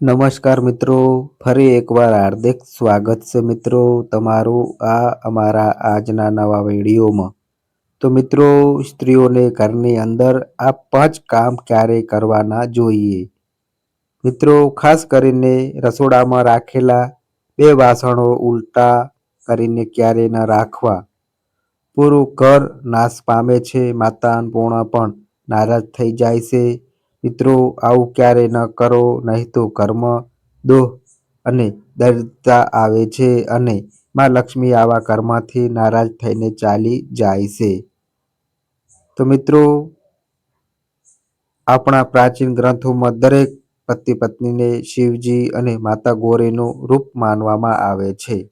નમસ્કાર મિત્રો, ફરી એકવાર હાર્દિક સ્વાગત છે મિત્રો તમારું આ અમારા આજના નવા વિડીયોમાં. તો મિત્રો, સ્ત્રીઓને ઘરની અંદર આ પાંચ કામ ક્યારે કરવાના જોઈએ? મિત્રો, ખાસ કરીને રસોડામાં રાખેલા બે વાસણો ઉલટા કરીને ક્યારે ન રાખવા. પૂરું ઘર નાશ પામે છે માતા અન્નપૂર્ણા પણ નારાજ થઈ જાય છે. મિત્રો, આવું ક્યારે ન કરો, નહીં તો કર્મ દોહ અને દરિદ્રતા આવે છે અને માં લક્ષ્મી આવા કર્મથી નારાજ થઈને ચાલી જાય છે. તો મિત્રો, આપણા પ્રાચીન ગ્રંથોમાં દરેક પતિ પત્નીને શિવજી અને માતા ગોરીનું રૂપ માનવામાં આવે છે.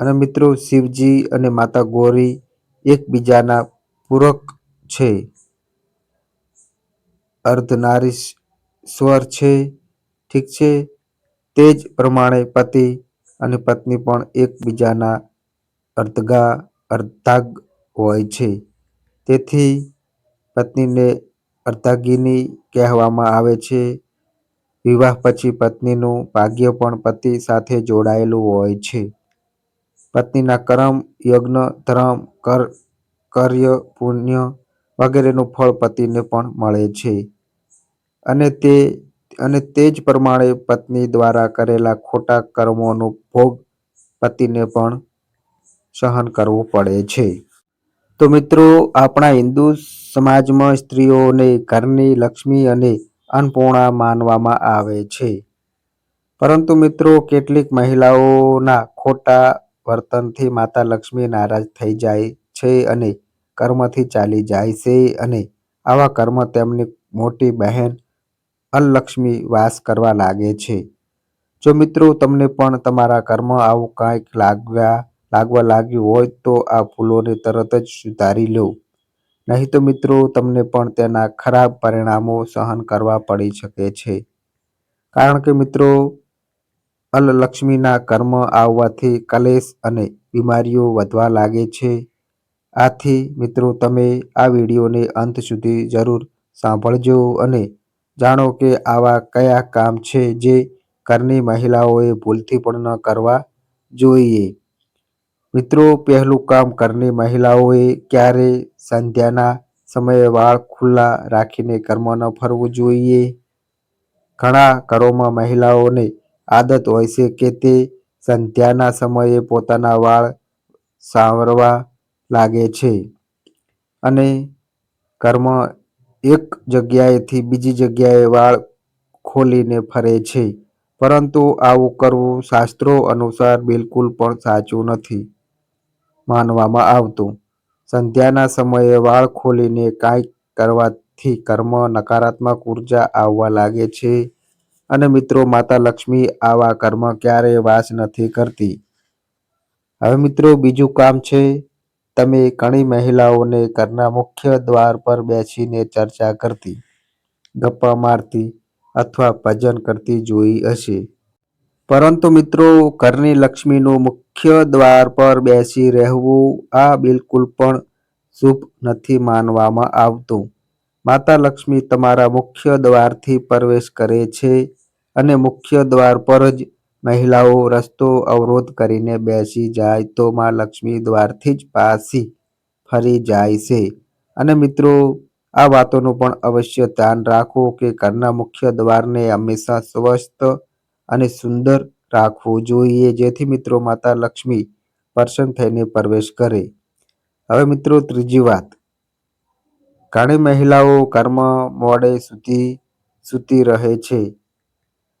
અને મિત્રો, શિવજી અને માતા ગોરી એકબીજાના પૂરક છે. અર્ધનારીશ્વર છે, ઠીક છે? તે જ પ્રમાણે પતિ અને પત્ની પણ એકબીજાના અર્ધગા અર્ધાગ હોય છે. તેથી પત્નીને અર્ધાગીની કહેવામાં આવે છે. વિવાહ પછી પત્નીનું ભાગ્ય પણ પતિ સાથે જોડાયેલું હોય છે. પત્નીના કર્મ, યજ્ઞ, ધર્મ, કર, કર્ય, પુણ્ય વગેરેનું ફળ પતિને પણ મળે છે. અને તે અને તે જ પ્રમાણે પત્ની દ્વારા કરેલા ખોટા કર્મોનો ભોગ પતિને પણ સહન કરવું પડે છે. તો મિત્રો, આપણા હિન્દુ સમાજમાં સ્ત્રીઓને ઘરની લક્ષ્મી અને અન્નપૂર્ણા માનવામાં આવે છે. પરંતુ મિત્રો, કેટલીક મહિલાઓના ખોટા વર્તનથી માતા લક્ષ્મી નારાજ થઈ જાય છે અને કર્મથી ચાલી જાય છે અને આવા કર્મ તેમની મોટી બહેન અલક્ષ્મી વાસ કરવા લાગે છે. જો મિત્રો તમને પણ તમારા કર્મ આવું કાંઈક લાગવા લાગવા લાગ્યું હોય તો આ ભૂલોને તરત જ સુધારી લો. નહીં તો મિત્રો તમને પણ તેના ખરાબ પરિણામો સહન કરવા પડી શકે છે. કારણ કે મિત્રો અલલક્ષ્મીના કર્મ આવવાથી કલેશ અને બીમારીઓ વધવા લાગે છે. આથી મિત્રો તમે આ વિડીયોને અંત સુધી જરૂર સાંભળજો અને જાણો કે આવા કયા કામ છે જે ઘરની મહિલાઓએ ભૂલથી પણ ન કરવા જોઈએ. મિત્રો, પહેલું કામ ઘરની મહિલાઓએ ક્યારે સંધ્યાના સમયે વાળ ખુલ્લા રાખીને ઘરમાં ન ફરવું જોઈએ? ઘણા ઘરોમાં મહિલાઓને આદત હોય છે કે તે સંધ્યાના સમયે પોતાના વાળ સાવરવા લાગે છે. અને કર્મ એક જગ્યાએથી બીજી જગ્યાએ વાળ ખોલીને ફરે છે. પરંતુ આવું કરવું શાસ્ત્રો અનુસાર બિલકુલ પણ સાચું નથી માનવામાં આવતું. સંધ્યાના સમયે વાળ ખોલીને કાંઈક કરવાથી કર્મ નકારાત્મક ઊર્જા આવવા લાગે છે. અને મિત્રો, માતા લક્ષ્મી આવા કર્મ ક્યારેય વાસ નથી કરતી. હવે મિત્રો, બીજું કામ છે તમે ઘણી મહિલાઓને ઘરના મુખ્ય દ્વાર પર બેસીને ચર્ચા કરતી, ગપ્પા મારતી અથવા ભજન કરતી જોઈ હશે. પરંતુ મિત્રો, ઘરની લક્ષ્મીનું મુખ્ય દ્વાર પર બેસી રહેવું આ બિલકુલ પણ શુભ નથી માનવામાં આવતું. માતા લક્ષ્મી તમારા મુખ્ય દ્વારથી પ્રવેશ કરે છે અને મુખ્ય દ્વાર પર જ મહિલાઓ રસ્તો અવરોધ કરીને બેસી જાય તો માં લક્ષ્મી દ્વારથી જ પાછી ફરી જાય છે. અને મિત્રો, આ વાતોનું પણ અવશ્ય ધ્યાન રાખો કે ઘરના મુખ્ય દ્વારને હંમેશા સ્વસ્થ અને સુંદર રાખવું જોઈએ, જેથી મિત્રો માતા લક્ષ્મી પ્રસન્ન થઈને પ્રવેશ કરે. હવે મિત્રો, ત્રીજી વાત. ઘણી મહિલાઓ ઘરમાં મોડે સુધી સૂતી રહે છે.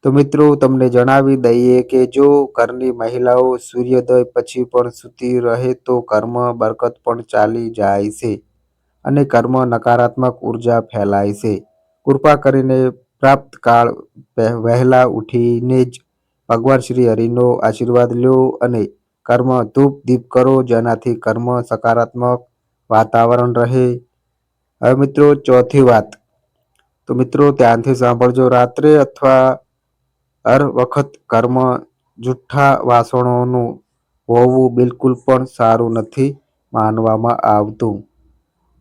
તો મિત્રો, તમને જણાવી દઈએ કે જો ઘરની મહિલાઓ સૂર્યોદય પછી પણ સૂતી રહે તો કર્મ બરકત પણ ચાલી જાય છે અને કર્મ નકારાત્મક ઊર્જા ફેલાય છે. કૃપા કરીને પ્રાપ્ત કાળ વહેલા ઉઠીને જ ભગવાન શ્રી હરિનો આશીર્વાદ લો અને કર્મ ધૂપ દીપ કરો જેનાથી કર્મ સકારાત્મક વાતાવરણ રહે. હવે મિત્રો, ચોથી વાત. તો મિત્રો, ધ્યાનથી સાંભળજો, રાત્રે અથવા હર વખત કર્મ જુઠ્ઠા વાસણોનું હોવું બિલકુલ પણ સારું નથી માનવામાં આવતું.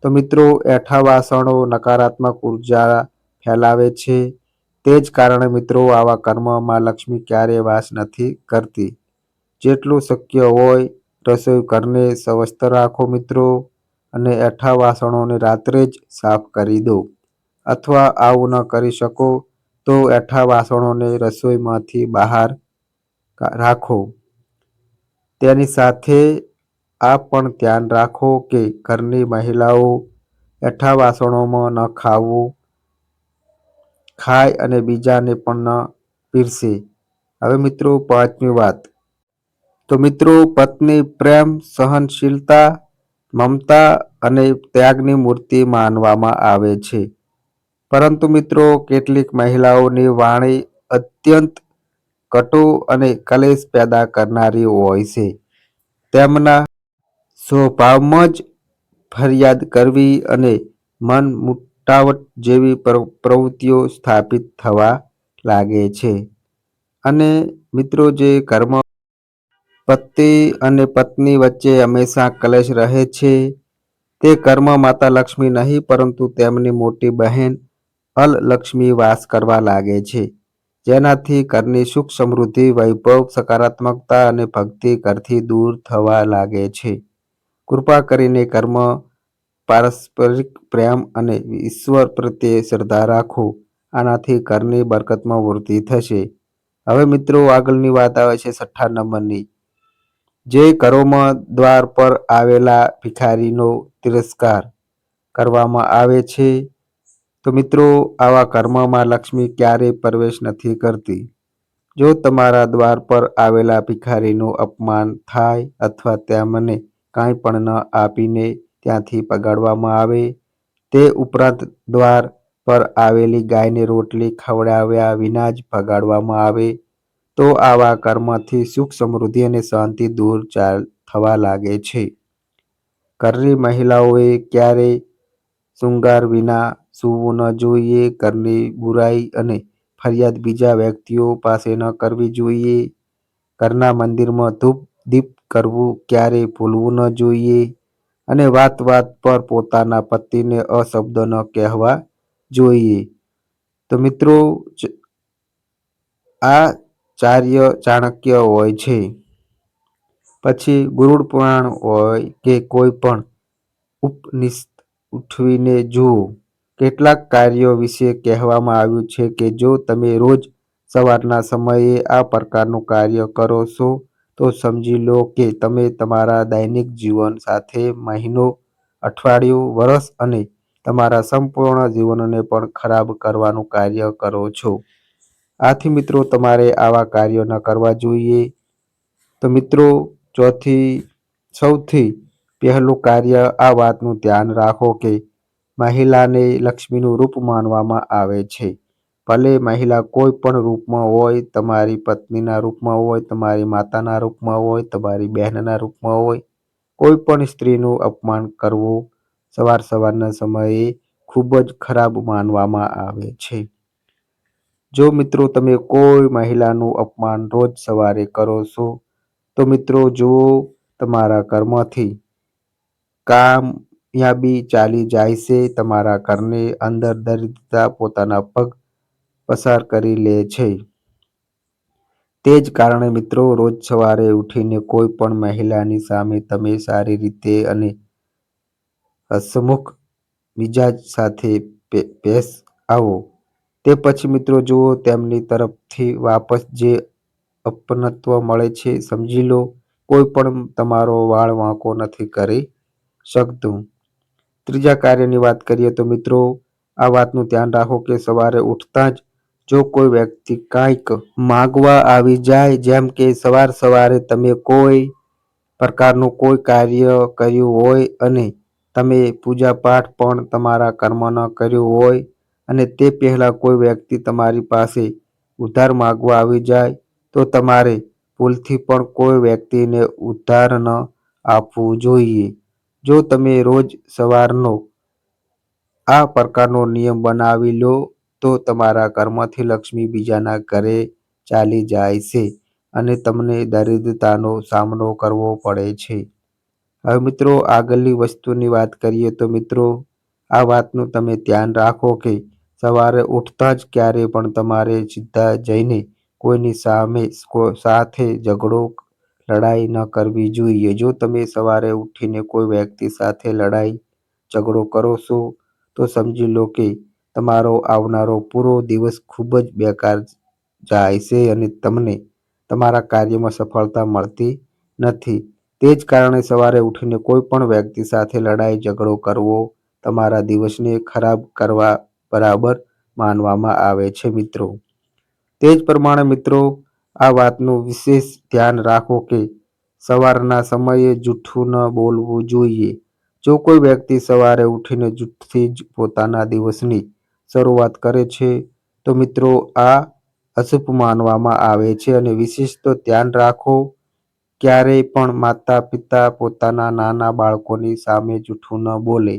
તો મિત્રો, એઠા વાસણો નકારાત્મક ઊર્જા ફેલાવે છે. તે જ કારણે મિત્રો, આવા કર્મમાં લક્ષ્મી ક્યારેય વાસ નથી કરતી. જેટલું શક્ય હોય રસોઈ ઘરને સ્વસ્થ રાખો મિત્રો અને એઠા વાસણોને રાત્રે જ સાફ કરી દો. અથવા આવું ન કરી શકો તો એઠા વાસણોને રસોઈમાંથી બહાર રાખો. તેની સાથે આ પણ ધ્યાન રાખો કે ઘરની મહિલાઓ એઠા વાસણોમાં ન ખાવું, ખાય અને બીજાને પણ ન પીરસે. હવે મિત્રો પાંચમી વાત. તો મિત્રો, પત્ની પ્રેમ, સહનશીલતા, મમતા અને ત્યાગની મૂર્તિ માનવામાં આવે છે. પરંતુ મિત્રો, કેટલીક મહિલાઓની વાણી અત્યંત કટુ અને કલેશ પેદા કરનારી હોય છે. તેમના સ્વભાવમાં જ ફરિયાદ કરવી અને મન મુટાવટ જેવી પ્રવૃત્તિઓ સ્થાપિત થવા લાગે છે. અને મિત્રો, જે કર્મ પતિ અને પત્ની વચ્ચે હંમેશા કલેશ રહે છે, તે કર્મ માતા લક્ષ્મી નહીં, પરંતુ તેમની મોટી બહેન અલ લક્ષ્મી વાસ કરવા લાગે છે. જેનાથી ઘરની સુખ સમૃદ્ધિ, વૈભવ, સકારાત્મકતા અને ભક્તિ ઘરથી દૂર થવા લાગે છે. કૃપા કરીને કર્મ, પારસ્પરિક પ્રેમ અને ઈશ્વર પ્રત્યે શ્રદ્ધા રાખો. આનાથી ઘરની બરકતમાં વૃદ્ધિ થશે. હવે મિત્રો, આગળની વાત આવે છે છઠ્ઠા નંબરની. જે ઘરોમાં દ્વાર પર આવેલા ભિખારીનો તિરસ્કાર કરવામાં આવે છે. તો મિત્રો, આવા કર્મમાં લક્ષ્મી ક્યારેય પ્રવેશ નથી કરતી. જો તમારા દ્વાર પર આવેલા ભિખારીનું અપમાન થાય અથવા તેમને કાંઈ પણ ન આપીને ત્યાંથી પગાડવામાં આવે, તે ઉપરાંત દ્વાર પર આવેલી ગાયને રોટલી ખવડાવ્યા વિના જ ભગાડવામાં આવે, તો આવા કર્મથી સુખ સમૃદ્ધિ અને શાંતિ દૂર થવા લાગે છે. કરરી મહિલાઓએ ક્યારેય શૃંગાર વિના સૂવું ન જોઈએ, ઘરની બુરાઈ અને ફરિયાદ બીજા વ્યક્તિઓ પાસે ન કરવી જોઈએ. ઘરના મંદિરમાં ધૂપ દીપ કરવું ક્યારેય ભૂલવું ન જોઈએ અને વાત વાત પર પોતાના પતિને અશબ્દ ન કહેવા જોઈએ. તો મિત્રો આ ચાર્ય ચાણક્ય હોય છે. પછી ગુરુડ પુરાણ હોય કે કોઈ પણ ઉપનિષદ ઉઠવીને જુઓ. કેટલાક કાર્યો વિશે કહેવામાં આવ્યું છે કે જો તમે રોજ સવારના સમયે આ પ્રકારનું કાર્ય કરો છો, તો સમજી લો કે તમે તમારા દૈનિક જીવન સાથે મહિનો, અઠવાડિયું, વર્ષ અને તમારા સંપૂર્ણ જીવનને પણ ખરાબ કરવાનું કાર્ય કરો છો. આથી મિત્રો, તમારે આવા કાર્યો ન કરવા જોઈએ. તો મિત્રો, ચોથી, સૌથી પહેલું કાર્ય આ વાતનું ધ્યાન રાખો કે મહિલાને લક્ષ્મીનું રૂપ માનવામાં આવે છે. ભલે મહિલા કોઈ પણ રૂપમાં હોય, તમારી પત્નીના રૂપમાં હોય, તમારી માતાના રૂપમાં હોય, તમારી બહેનના રૂપમાં હોય, કોઈ પણ સ્ત્રીનું અપમાન કરવું સવાર સવારના સમયે ખૂબ જ ખરાબ માનવામાં આવે છે. જો મિત્રો તમે કોઈ મહિલાનું અપમાન રોજ સવારે કરો છો, તો મિત્રો જુઓ તમારા કર્મથી કામયાબી ચાલી જાય છે. તમારા ઘરની અંદર દરિદ્રતા પોતાના પગ પસાર કરી લે છે. તે જ કારણે મિત્રો, રોજ સવારે ઉઠીને કોઈ પણ મહિલાની સામે તમે સારી રીતે અને હસમુખ મિજાજ સાથે પેશ આવો. તે પછી મિત્રો જુઓ, તેમની તરફથી વાપસ જે અપનત્વ મળે છે સમજી લો. કોઈ પણ તમારો વાળ વાંકો નથી કરી શકતું. ત્રીજા કાર્યની વાત કરીએ તો મિત્રો, આ વાતનું ધ્યાન રાખો કે સવારે ઉઠતા જ જો કોઈ વ્યક્તિ કાંઈક માગવા આવી જાય, જેમ કે સવાર સવારે તમે કોઈ પ્રકારનું કોઈ કાર્ય કર્યું હોય અને તમે પૂજાપાઠ પણ તમારા કર્મ કર્યું હોય અને તે પહેલાં કોઈ વ્યક્તિ તમારી પાસે ઉધાર માગવા આવી જાય, તો તમારે ભૂલથી પણ કોઈ વ્યક્તિને ઉધાર ન આપવું જોઈએ. જો તમે રોજ સવારનો આ પ્રકારનો નિયમ બનાવી લો, તો તમારા ઘરમાંથી લક્ષ્મી બીજાના ઘરે ચાલી જાય છે અને તમને દરિદ્રતાનો સામનો કરવો પડે છે. હવે મિત્રો, આગળની વસ્તુની વાત કરીએ તો મિત્રો, આ વાતનું તમે ધ્યાન રાખો કે સવારે ઉઠતા જ ક્યારે પણ તમારે સીધા જઈને કોઈની સામે સાથે ઝઘડો લડાઈ ન કરવી જોઈએ. જો તમે સવારે ઉઠીને કોઈ વ્યક્તિ સાથે લડાઈ, ઝઘડો કરો છો, તો સમજી લો કે તમારો આવનારો પૂરો દિવસ ખૂબ જ બેકાર જાય છે અને તમને તમારા કાર્યમાં સફળતા મળતી નથી. તે જ કારણે સવારે ઉઠીને કોઈ પણ વ્યક્તિ સાથે લડાઈ, ઝઘડો કરવો તમારા દિવસને ખરાબ કરવા બરાબર માનવામાં આવે છે મિત્રો. તે જ પ્રમાણે મિત્રો આ વાતનું વિશેષ ધ્યાન રાખો કે સવારના સમયે જૂઠું ન બોલવું જોઈએ. જો કોઈ વ્યક્તિ સવારે ઉઠીને જૂઠથી જ પોતાના દિવસની શરૂઆત કરે છે, તો મિત્રો આ અશુભ માનવામાં આવે છે અને વિશેષ તો ધ્યાન રાખો, ક્યારેય પણ માતા પિતા પોતાના નાના બાળકોની સામે જૂઠું ન બોલે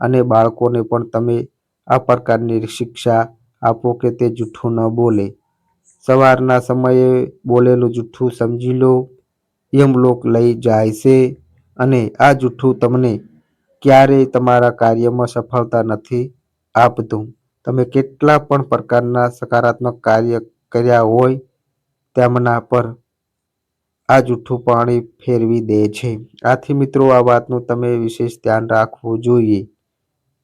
અને બાળકોને પણ તમે આ પ્રકારની શિક્ષા આપો કે તે જૂઠું ન બોલે. સવારના સમયે બોલેલું જૂઠું સમજી લો. યમલોક લઈ જાય છે અને આ જૂઠું તમને ક્યારેય તમારા કાર્યમાં સફળતા નથી આપતું. તમે કેટલા પણ પ્રકારના સકારાત્મક કાર્ય કર્યા હોય તેમના પર આ જૂઠું પાણી ફેરવી દે છે. આથી મિત્રો, આ વાતનું તમે વિશેષ ધ્યાન રાખવું જોઈએ.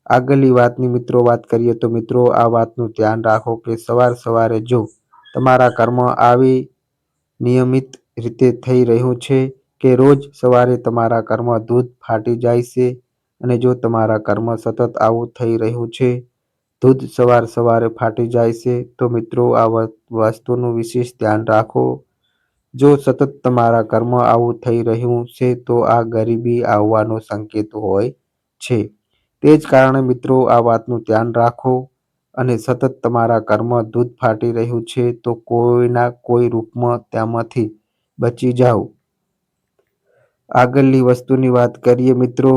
આગળની વાતની મિત્રો વાત કરીએ તો મિત્રો, આ વાતનું ધ્યાન રાખો કે સવાર સવારે જો તમારા કર્મ આવી નિયમિત રીતે થઈ રહ્યું છે કે રોજ સવારે તમારા કર્મ દૂધ ફાટી જાય છે અને જો તમારા કર્મ સતત આવું થઈ રહ્યું છે, દૂધ સવાર સવારે ફાટી જાય છે, તો મિત્રો આ વસ્તુનું વિશેષ ધ્યાન રાખો. જો સતત તમારા કર્મ આવું થઈ રહ્યું છે, તો આ ગરીબી આવવાનો સંકેત હોય છે. તે જ કારણે મિત્રો આ વાતનું ધ્યાન રાખો. અને સતત તમારા કર્મ દૂધ ફાટી રહ્યું છે, તો કોઈના કોઈ રૂપમાં ત્યાંમાંથી બચી જાઓ. આગળની વસ્તુની વાત કરીએ મિત્રો,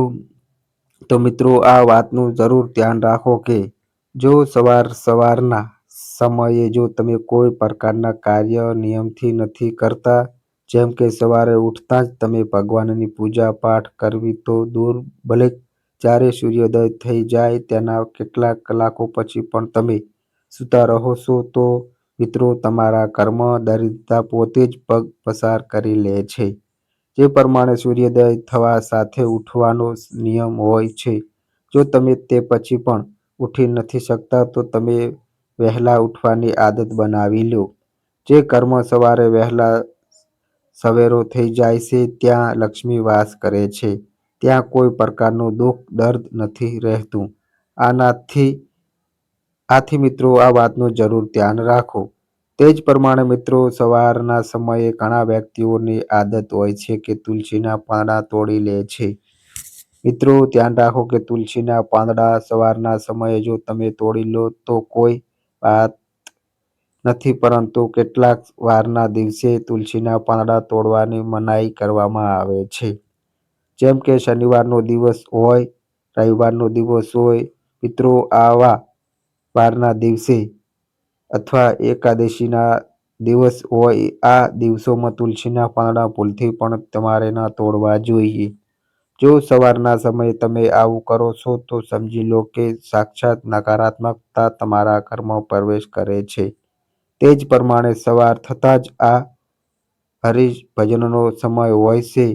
તો મિત્રો આ વાતનું જરૂર ધ્યાન રાખો કે જો સવાર સવારના સમયે જો તમે કોઈ પ્રકારના કાર્ય નિયમથી નથી કરતા, જેમ કે સવારે ઉઠતા જ તમે ભગવાનની પૂજા પાઠ કરવી, તો દૂર ભલે જ્યારે સૂર્યોદય થઈ જાય તેના કેટલાક કલાકો પછી પણ તમે સૂતા રહો છો, તો મિત્રો તમારા કર્મ દરિદ્રતા પોતે જ પગ પસાર કરી લે છે. જે પ્રમાણે સૂર્યોદય થવા સાથે ઉઠવાનો નિયમ હોય છે. જો તમે તે પછી પણ ઉઠી નથી શકતા, તો તમે વહેલા ઉઠવાની આદત બનાવી લો. જે કર્મ સવારે વહેલા સવેરો થઈ જાય છે, ત્યાં લક્ષ્મી વાસ કરે છે. ત્યાં કોઈ પ્રકારનું દુઃખ, દર્દ નથી રહેતું. આનાથી, આથી મિત્રો, આ વાતનું જરૂર ધ્યાન રાખો. તે જ પ્રમાણે મિત્રો, સવારના સમયે ઘણા વ્યક્તિઓની આદત હોય છે કે તુલસીના પાંદડા તોડી લે છે. મિત્રો, ધ્યાન રાખો કે તુલસીના પાંદડા સવારના સમયે જો તમે તોડી લો તો કોઈ વાત નથી, પરંતુ કેટલાક વારના દિવસે તુલસીના પાંદડા તોડવાની મનાઈ કરવામાં આવે છે. જેમ કે શનિવારનો દિવસ હોય, રવિવારનો દિવસ હોય, મિત્રો આવા વારના દિવસે અથવા એકાદશીના દિવસ હોય, આ દિવસોમાં તુલસીના પાંદડા ભૂલથી પણ તમારે ન તોડવા જોઈએ. જો સવારના સમયે તમે આવું કરો છો, તો સમજી લો કે સાક્ષાત નકારાત્મકતા તમારા ઘરમાં પ્રવેશ કરે છે. તે જ પ્રમાણે સવાર થતાં જ આ હરિભજનનો ભજનનો સમય હોય છે.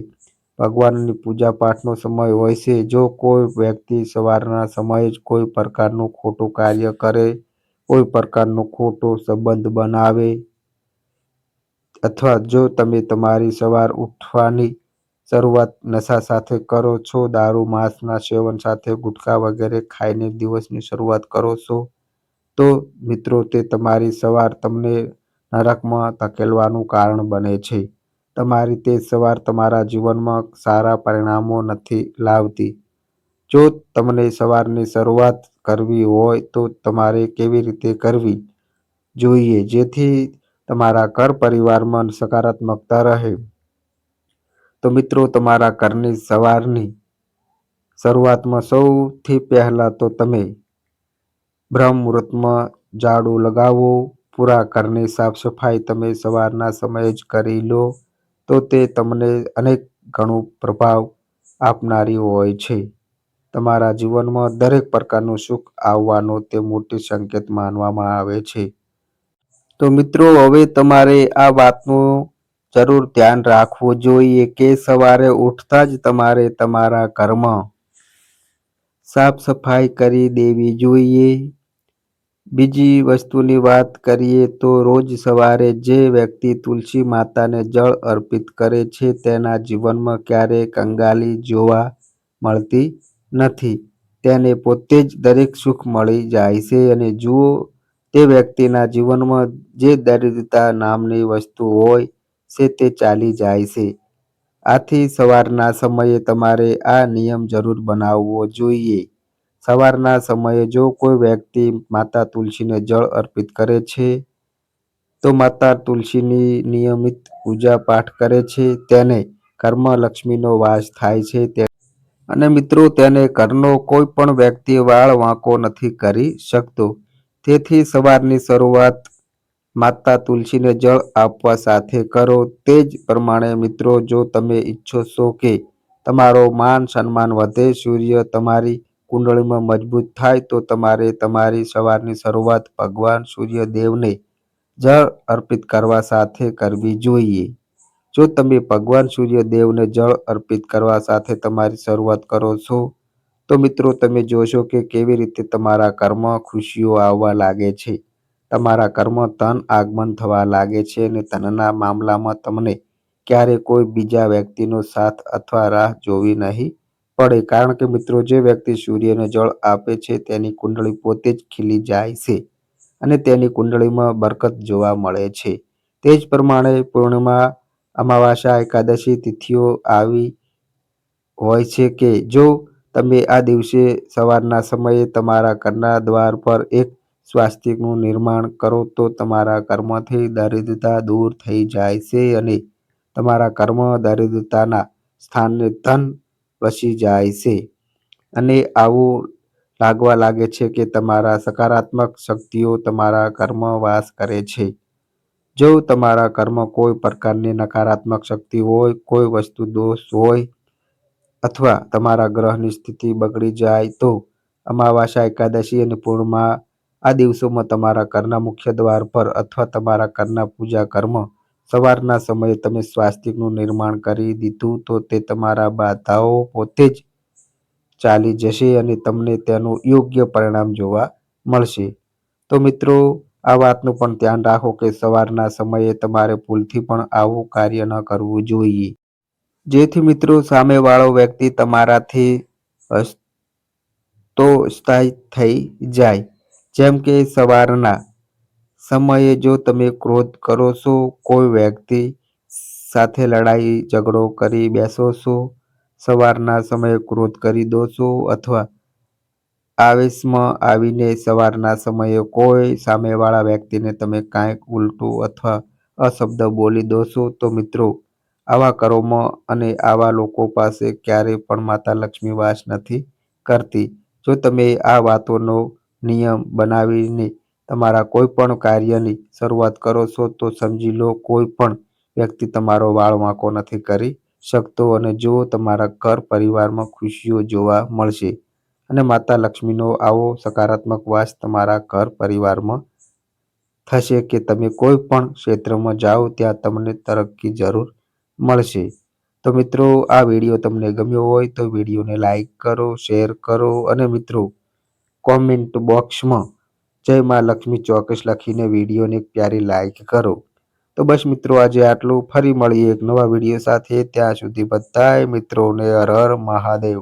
ભગવાનની પૂજા પાઠનો સમય હોય છે. જો કોઈ વ્યક્તિ સવારના સમયે જ કોઈ પ્રકારનું ખોટું કાર્ય કરે, કોઈ પ્રકારનો ખોટો સંબંધ બનાવે અથવા જો તમે તમારી સવાર ઉઠવાની શરૂઆત નશા સાથે કરો છો, દારૂ, માંસના સેવન સાથે ગુટખા વગેરે ખાઈને દિવસની શરૂઆત કરો છો, તો મિત્રો તે તમારી સવાર તમને નરકમાં ધકેલવાનું કારણ બને છે. તમારી તે સવાર તમારા જીવનમાં સારા પરિણામો નથી લાવતી. જો તમને સવારની શરૂઆત કરવી હોય તો તમારે કેવી રીતે કરવી? જોઈએ, જેથી તમારા ઘર પરિવારમાં સકારાત્મકતા રહે. તો મિત્રો, તમારા ઘરની સવારની શરૂઆતમાં સૌથી પહેલાં તો તમે બ્રહ્મ મુહૂર્તમાં ઝાડુ લગાવો, પૂરા ઘરની સાફ સફાઈ તમે સવારના સમયે જ કરી લો. તો તે તમને અનેક ઘણું પ્રભાવ આપનારી હોય છે. તમારા જીવનમાં દરેક પ્રકારનું સુખ આવવાનો તે મોટી સંકેત માનવામાં આવે છે. તો મિત્રો, હવે તમારે આ વાતનું જરૂર ધ્યાન રાખવું જોઈએ કે સવારે ઉઠતા જ તમારે તમારા ઘરમાં સાફ સફાઈ કરી દેવી જોઈએ. બીજી વસ્તુની વાત કરીએ તો રોજ સવારે જે વ્યક્તિ તુલસી માતાને જળ અર્પિત કરે છે તેના જીવનમાં ક્યારેય કંગાલી જોવા મળતી નથી. તેને પોતે જ દરેક સુખ મળી જાય છે અને જુઓ, તે વ્યક્તિના જીવનમાં જે દરિદ્રતા નામની વસ્તુ હોય છે તે ચાલી જાય છે. આથી સવારના સમયે તમારે આ નિયમ જરૂર બનાવવો જોઈએ. સવારના સમયે જો કોઈ વ્યક્તિ માતા તુલસીને જળ અર્પિત કરે છે, તો માતા તુલસીની નિયમિત પૂજા પાઠ કરે છે, તેને કર્મલક્ષ્મીનો લક્ષ્મીનો વાસ થાય છે, તે અને મિત્રો તેને ઘરનો કોઈ પણ વ્યક્તિ વાળ વાંકો નથી કરી શકતો. તેથી સવારની શરૂઆત માતા તુલસીને જળ આપવા સાથે કરો. તે જ પ્રમાણે મિત્રો, જો તમે ઈચ્છો છો કે તમારો માન સન્માન વધે, સૂર્ય તમારી કુંડળીમાં મજબૂત થાય તો તમારે તમારી સવારની શરૂઆત ભગવાન સૂર્યદેવને જળ અર્પિત કરવા સાથે કરવી જોઈએ. જો તમે ભગવાન સૂર્યદેવને જળ અર્પિત કરવા સાથે તમારી શરૂઆત કરો છો, તો મિત્રો તમે જોશો કે કેવી રીતે તમારા કર્મ ખુશીઓ આવવા લાગે છે. તમારા કર્મ ધન આગમન થવા લાગે છે અને ધનના મામલામાં તમને ક્યારે કોઈ બીજા વ્યક્તિનો સાથ અથવા રાહ જોવી નહીં. પડે, કારણ કે મિત્રો જે વ્યક્તિ સૂર્યને જળ આપે છે તેની કુંડળી પોતે જ ખીલી જાય છે અને તેની કુંડળીમાં બરકત જોવા મળે છે. તે જ પ્રમાણે પૂર્ણિમા અમાવાસા એકાદશી તિથિઓ આવી હોય છે કે જો તમે આ દિવસે સવારના સમયે તમારા ઘરના દ્વાર પર એક સ્વાસ્તિકનું નિર્માણ કરો તો તમારા કર્મથી દરિદ્રતા દૂર થઈ જાય છે અને તમારા કર્મ દરિદ્રતાના સ્થાને ધન વસી જાય છે. અને આવું લાગવા લાગે છે કે તમારા સકારાત્મક શક્તિઓ તમારા કર્મ વાસ કરે છે. જો તમારા કર્મ કોઈ પ્રકારની નકારાત્મક શક્તિ હોય, કોઈ વસ્તુ દોષ હોય અથવા તમારા ગ્રહની સ્થિતિ બગડી જાય તો અમાવાસા એકાદશી અને પૂર્ણિમા આ દિવસોમાં તમારા ઘરના મુખ્ય દ્વાર પર અથવા તમારા ઘરના પૂજા ઘરમાં સવારના સમયે તમે સ્વાસ્તિકનું નિર્માણ કરી દીધું તો તે તમારા બાધાઓ પોતે જ ચાલી જશે અને તમને તેનું યોગ્ય પરિણામ જોવા મળશે. તો મિત્રો, આ વાતનું પણ ધ્યાન રાખો કે સવારના સમયે તમારે ભૂલથી પણ આવું કાર્ય ન કરવું જોઈએ. જેથી મિત્રો, સામેવાળો વ્યક્તિ તમારાથી તો સ્થાયી થઈ જાય. જેમ કે સવારના સમયે જો તમે ક્રોધ કરો છો, કોઈ વ્યક્તિ સાથે લડાઈ, ઝઘડો કરી બેસો છો, સવારના સમયે ક્રોધ કરી દો છો અથવા આવેશમાં આવીને સવારના સમયે કોઈ સામેવાળા વ્યક્તિને તમે કાંઈક ઉલટું અથવા અશબ્દ બોલી દો છો, તો મિત્રો, આવા કરોમાં અને આવા લોકો પાસે ક્યારેય પણ માતા લક્ષ્મી વાસ નથી કરતી. જો તમે આ વાતોનો નિયમ બનાવીને તમારા કોઈ પણ કાર્યની શરૂઆત કરો છો, તો સમજી લો કોઈ પણ વ્યક્તિ તમારો વાળ વાંકો નથી કરી શકતો અને જો તમારા ઘર પરિવારમાં ખુશીઓ જોવા મળશે અને માતા લક્ષ્મીનો આવો સકારાત્મક વાસ તમારા ઘર પરિવારમાં થશે કે તમે કોઈ પણ ક્ષેત્રમાં જાઓ, ત્યાં તમને તરક્કી જરૂર મળશે. તો મિત્રો, આ વીડિયો તમને ગમ્યો હોય તો વિડીયોને લાઈક કરો, શેર કરો અને મિત્રો, કોમેન્ટ બોક્સમાં જય માં લક્ષ્મી ચોક્કસ લખીને વિડીયોને એક પ્યારી લાઈક કરો. તો બસ મિત્રો આજે આટલું. ફરી મળીએ એક નવા વીડિયો સાથે. ત્યાં સુધી બધાય મિત્રોને હર હર મહાદેવ.